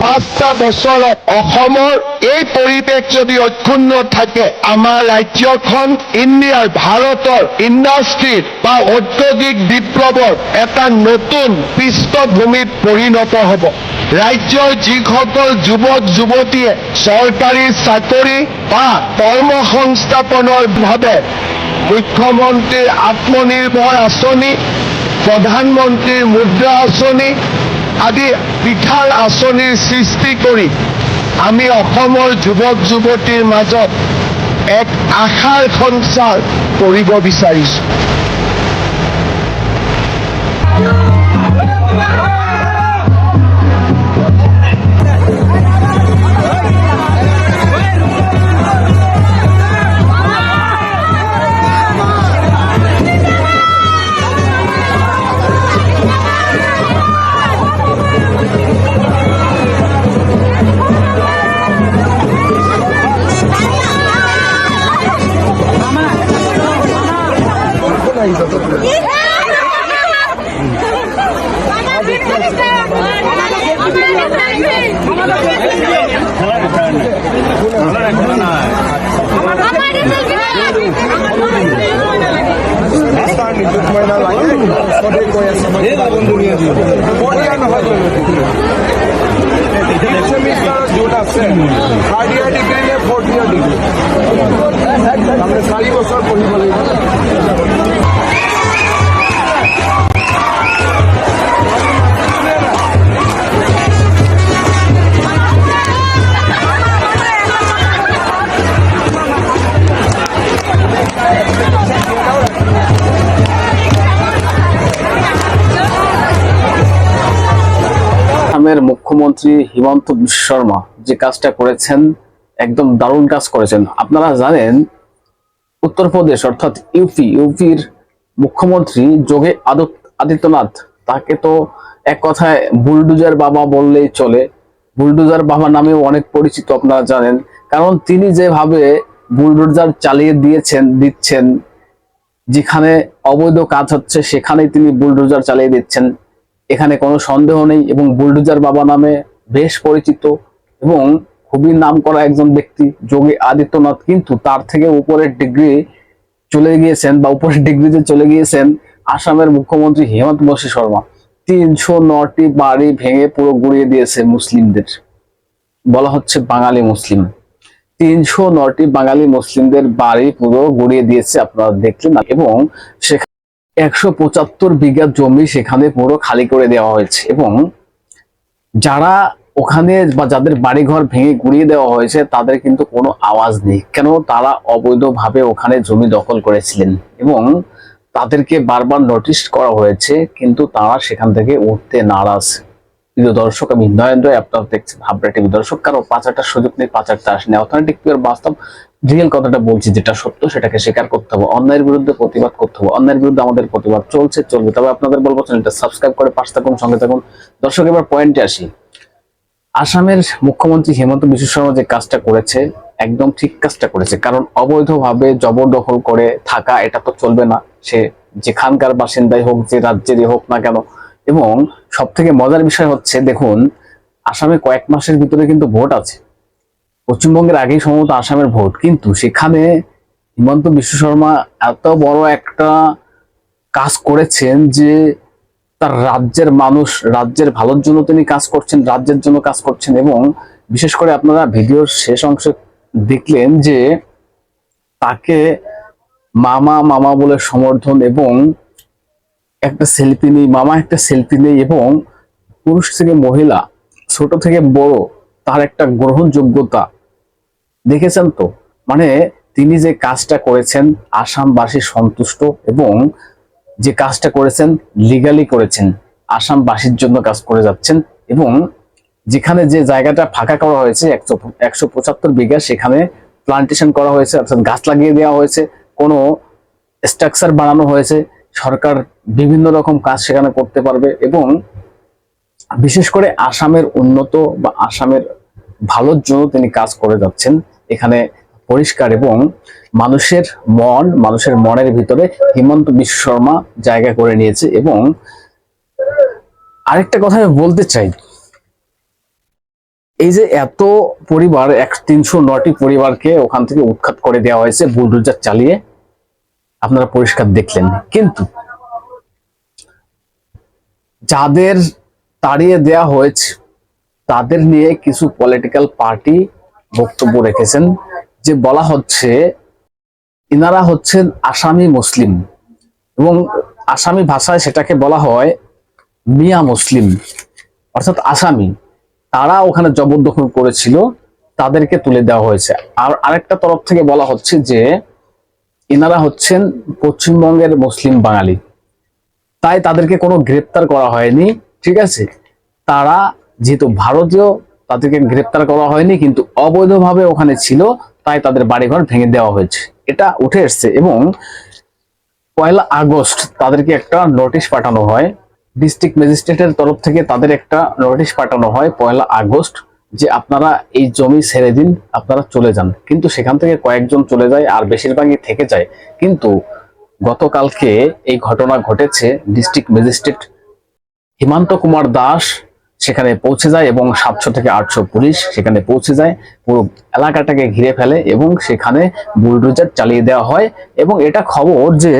পাঁচটা বছৰত অসমৰ এই পৰিৱেশ যদি অক্ষুণ্ণ থাকে, আমাৰ ৰাজ্যখন ইণ্ডিয়াৰ, ভাৰতৰ ইণ্ডাষ্ট্ৰীত বা ঔদ্যোগিক বিপ্লৱৰ এটা নতুন পৃষ্ঠভূমিত পৰিণত হ'ব। ৰাজ্যৰ যিসকল যুৱক, যুৱতীয়ে চৰকাৰী চাকৰি বা কৰ্মসংস্থাপনৰ বাবে মুখ্যমন্ত্ৰীৰ আত্মনিৰ্ভৰ আঁচনি, প্ৰধানমন্ত্ৰীৰ মুদ্ৰা আঁচনি আদি বিশাল আঁচনিৰ সৃষ্টি কৰি আমি অসমৰ যুৱক যুৱতীৰ মাজত এক আশাৰ সঞ্চাৰ কৰিব বিচাৰিছোঁ। মইনা লাগে চবেই কৈ আছে থাৰ্ড ইয়াৰ ডিগ্ৰী নে ফ'ৰ্থ ইয়াৰ ডিগ্ৰী তাৰমানে চাৰি বছৰ পঢ়িব লাগিব মুখ্যমন্ত্রী হিমন্ত বিশ্ব শর্মা যে কাজটা করেছেন, একদম দারুণ কাজ করেছেন। আপনারা জানেন, উত্তরপ্রদেশ অর্থাৎ ইউপি, ইউপির মুখ্যমন্ত্রী যোগে আদিত্যনাথ, তাকে তো এক কথায় বুলডুজার বাবা বললেই চলে। বুলডুজার বাবা নামেও অনেক পরিচিত আপনারা জানেন। কারণ তিনি যেভাবে বুলডোজার চালিয়ে দিয়েছেন, দিচ্ছেন, যেখানে অবৈধ কাজ হচ্ছে, সেখানেই তিনি বুলডোজার চালিয়ে দিচ্ছেন। এখানে কোনো সন্দেহ নেই এবং বুলডোজার বাবা নামে বেশ পরিচিত এবং খুবই নাম করা একজন ব্যক্তি, যোগী আদিত্যনাথ। কিন্তু তার থেকে উপরের ডিগ্রি চলে গিয়েছেন বা উপরের ডিগ্রিতে চলে গিয়েছেন আসামের মুখ্যমন্ত্রী হেমন্ত বসী শর্মা। তিনশো নটি বাড়ি ভেঙে পুরো গুড়িয়ে দিয়েছে মুসলিমদের। বলা হচ্ছে বাঙালি মুসলিম। তিনশো নটি বাঙালি মুসলিমদের বাড়ি পুরো গড়িয়ে দিয়েছে আপনারা দেখলেন। এবং সেখানে একশো পঁচাত্তর বিঘা জমি সেখানে পুরো খালি করে দেওয়া হয়েছে এবং যারা ওখানে বা যাদের বাড়িঘর ভেঙে গুড়িয়ে দেওয়া হয়েছে, তাদের কিন্তু কোনো আওয়াজ নেই। কেন? তারা অবৈধভাবে ওখানে জমি দখল করেছিলেন এবং তাদেরকে বারবার নোটিশ করা হয়েছে, কিন্তু তারা সেখান থেকে উঠতে নারাজ। প্রিয় দর্শক, আমি নয়ন রায় আপনারা দেখছেন হাবড়া টিভি। দর্শক, কারও পাচারটার সুযোগ নেই, পাচারটা আসেনি। অথেন্টিক পিওর বাস্তব রিয়েল কথাটা বলছি, যেটা সত্য, সেটাকে স্বীকার করতে হবে। অন্যায়ের বিরুদ্ধে প্রতিবাদ করতে হবে। অন্যায়ের বিরুদ্ধে আমাদের প্রতিবাদ চলছে, চলবে। তবে আপনাদের বলব চ্যানেলটা সাবস্ক্রাইব করে পাশে থাকুন, সঙ্গে থাকুন। দর্শক, এবার পয়েন্টে আসি। আসামের মুখ্যমন্ত্রী হেমন্ত বিশ্ব শর্মা যে কাজটা করেছে, একদম ঠিক কাজটা করেছে। কারণ অবৈধভাবে জবরদখল করে থাকা, এটা তো চলবে না। সে যেখানকার বাসিন্দাই হোক, যে রাজ্যেরই হোক না কেন। এবং সব থেকে মজার বিষয় হচ্ছে, দেখুন, আসামে কয়েক মাসের ভিতরে কিন্তু ভোট আছে। পশ্চিমবঙ্গের আগেই সম্ভবত আসামের ভোট। কিন্তু সেখানে হিমন্ত বিশ্ব শর্মা এত বড় একটা কাজ করেছেন যে তার রাজ্যের মানুষ, রাজ্যের ভালোর জন্য তিনি কাজ করছেন, রাজ্যের জন্য কাজ করছেন এবং বিশেষ করে আপনারা ভিডিওর শেষ অংশে দেখলেন যে তাকে মামা মামা বলে সমর্থন এবং একটা সেলফি নেই, মামা একটা সেলফি নেই এবং পুরুষ থেকে মহিলা, ছোট থেকে বড়, তার একটা গ্রহণযোগ্যতা। দেখেছেন তো? মানে তিনি যে কাজটা করেছেন, আসামবাসী সন্তুষ্ট এবং যে কাজটা করেছেন লিগালি করেছেন, আসামবাসীর জন্য কাজ করে যাচ্ছেন এবং যেখানে যে জায়গাটা ফাঁকা করা হয়েছে, একশো একশো পঁচাত্তর বিঘা, সেখানে প্লান্টেশন করা হয়েছে, অর্থাৎ গাছ লাগিয়ে দেওয়া হয়েছে, কোনো স্ট্রাকচার বানানো হয়েছে সরকার বিভিন্ন রকম কাজ সেখানে করতে পারবে এবং বিশেষ করে আসামের উন্নত বা আসামের ভালোর জন্য তিনি কাজ করে যাচ্ছেন। এখানে পরিষ্কার এবং মানুষের মন, মানুষের মনের ভিতরে হিমন্ত বিশ্ব শর্মা জায়গা করে নিয়েছে এবং আরেকটা কথা আমি বলতে চাই। এই যে এত পরিবার, এক তিনশো নটি পরিবারকে ওখান থেকে উৎখাত করে দেওয়া হয়েছে, বুলডোজার চালিয়ে। আপনারা পরিষ্কার দেখলেন। কিন্তু যাদের তাড়িয়ে দেয়া হয়েছে, তাদের নিয়ে কিছু পলিটিক্যাল পার্টি বক্তব্য রেখেছেন, যে বলা হচ্ছে ইনারা হচ্ছেন আসামি মুসলিম এবং আসামি ভাষায় সেটাকে বলা হয় মিয়া মুসলিম, অর্থাৎ আসামি। তারা ওখানে জবরদখল করেছিল, তাদেরকে তুলে দেওয়া হয়েছে। আর আরেকটা তরফ থেকে বলা হচ্ছে যে ইনারা হচ্ছেন পশ্চিমবঙ্গের মুসলিম বাঙালি। তাই তাদেরকে কোনো গ্রেপ্তার করা হয়নি, ঠিক আছে? তারা যেহেতু ভারতীয়, তাদেরকে গ্রেপ্তার করা হয়নি, কিন্তু অবৈধভাবে ওখানে ছিল, তাই তাদের বাড়িঘর ভেঙে দেওয়া হয়েছে। এটা উঠে এসছে এবং পয়লা আগস্ট তাদেরকে একটা নোটিশ পাঠানো হয়, ডিস্ট্রিক্ট ম্যাজিস্ট্রেটের তরফ থেকে তাদের একটা নোটিশ পাঠানো হয় পয়লা আগস্ট যে আপনারা এই জমি ছেড়ে দিন, আপনারা চলে যান। কিন্তু সেখান থেকে কয়েকজন চলে যায় আর বেশিরভাগই থেকে যায়। কিন্তু গতকালকে এই ঘটনা ঘটেছে, ডিস্ট্রিক্ট ম্যাজিস্ট্রেট হিমান্ত কুমার দাস সেখানে পৌঁছে যায় এবং সাতশো থেকে আটশো পুলিশ সেখানে পৌঁছে যায়। পুরো এলাকাটাকে ঘিরে ফেলে এবং সেখানে বুলডোজার চালিয়ে দেওয়া হয়। এবং এটা খবর যে,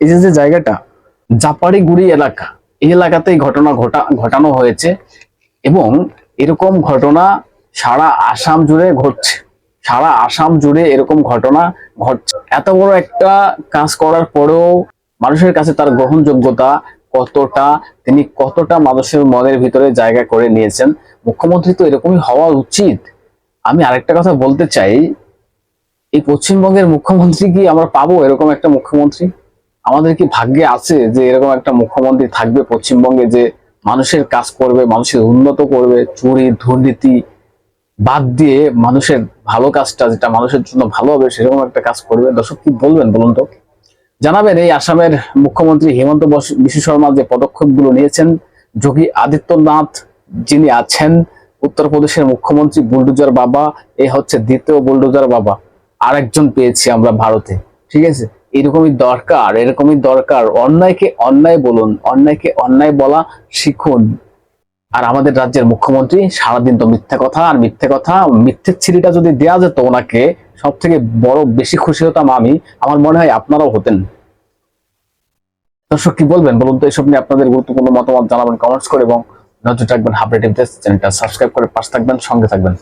এই যে জায়গাটা, জাপাড়িগুড়ি এলাকা, এই এলাকাতেই ঘটনা ঘটা, ঘটানো হয়েছে। এবং এরকম ঘটনা সারা আসাম জুড়ে ঘটছে। সারা আসাম জুড়ে এরকম ঘটনা ঘটছে। এত বড় একটা কাজ করার পরেও মানুষের কাছে তার গ্রহণযোগ্যতা কতটা, তিনি কতটা মানুষের মনের ভিতরে জায়গা করে নিয়েছেন, মুখ্যমন্ত্রী তো এরকমই হওয়া উচিত। আমি আরেকটা কথা বলতে চাই, এই পশ্চিমবঙ্গের মুখ্যমন্ত্রী কি আমরা পাবো এরকম একটা মুখ্যমন্ত্রী? আমাদের কি ভাগ্যে আছে যে এরকম একটা মুখ্যমন্ত্রী থাকবে পশ্চিমবঙ্গে যে মানুষের কাজ করবে, মানুষের উন্নত করবে, চুরি, দুর্নীতি বাদ দিয়ে মানুষের ভালো কাজটা যেটা মানুষের জন্য ভালো হবে, সেরকম একটা কাজ করবে। দর্শক, কি বলবেন বলুন তো? জানাবেন, এই আসামের মুখ্যমন্ত্রী হিমন্ত বিশ্ব শর্মা যে পদক্ষেপগুলো নিয়েছেন, যোগী আদিত্যনাথ যিনি আছেন, উত্তরপ্রদেশের মুখ্যমন্ত্রী বুলডোজার বাবা, এ হচ্ছে দ্বিতীয় বুলডোজার বাবা। আরেকজন পেয়েছি আমরা ভারতে। ঠিক আছে? এরকমই দরকার এরকমই দরকার। অন্যায়কে অন্যায় বলুন, অন্যায়কে অন্যায় বলা শিখুন। আর আমাদের রাজ্যের মুখ্যমন্ত্রী সারাদিন তো মিথ্যা কথা আর মিথ্যে কথা মিথ্যের ছিরিটা যদি দেওয়া যেত ওনাকে সব থেকে বড় বেশি খুশি হতাম আমি। আমার মনে হয় আপনারাও হতেন। দর্শক, কি বলবেন? বলুন তো, এসব নিয়ে আপনাদের গুরুত্বপূর্ণ মতামত জানাবেন কমেন্টস করে, এবং নজর রাখবেন হাবড়ে টিভিতে চ্যানেলটা। সাবস্ক্রাইব করে পাশে থাকবেন, সঙ্গে থাকবেন।